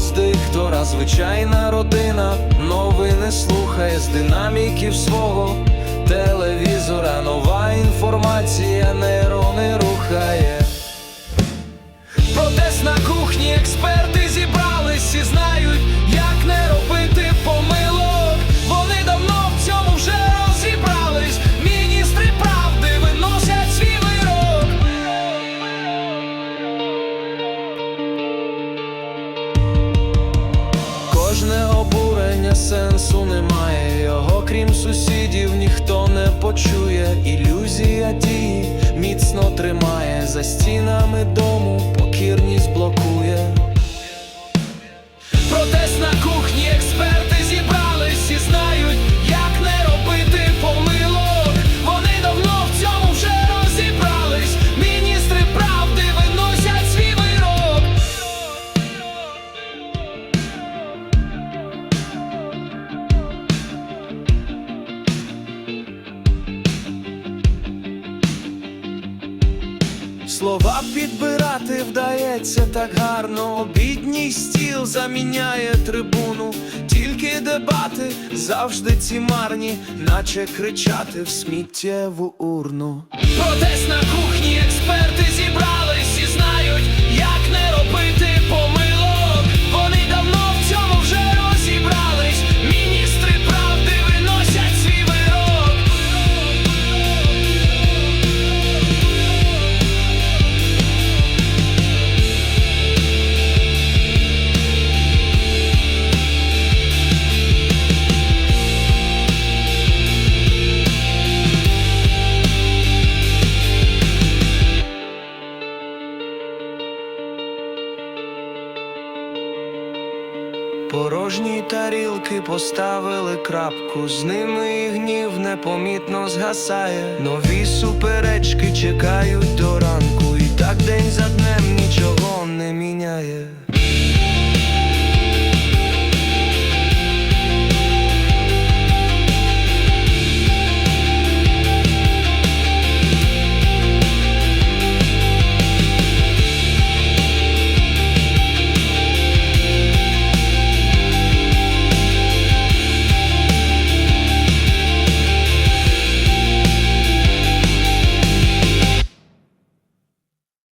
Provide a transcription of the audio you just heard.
Пишна тих, хто диктора, звичайна родина, новини слухає з динаміків свого телевізора. Нова інформація нейрони рухає. Сенсу немає. Його крім сусідів ніхто не почує. Ілюзія дії міцно тримає за стінами дому, Слова підбирати вдається так гарно. Обідній стіл заміняє трибуну. Тільки дебати завжди ці марні, наче кричати в сміттєву урну. Протест на кухні, експерти зібрались Порожні тарілки поставили крапку, з ними гнів непомітно згасає. Нові суперечки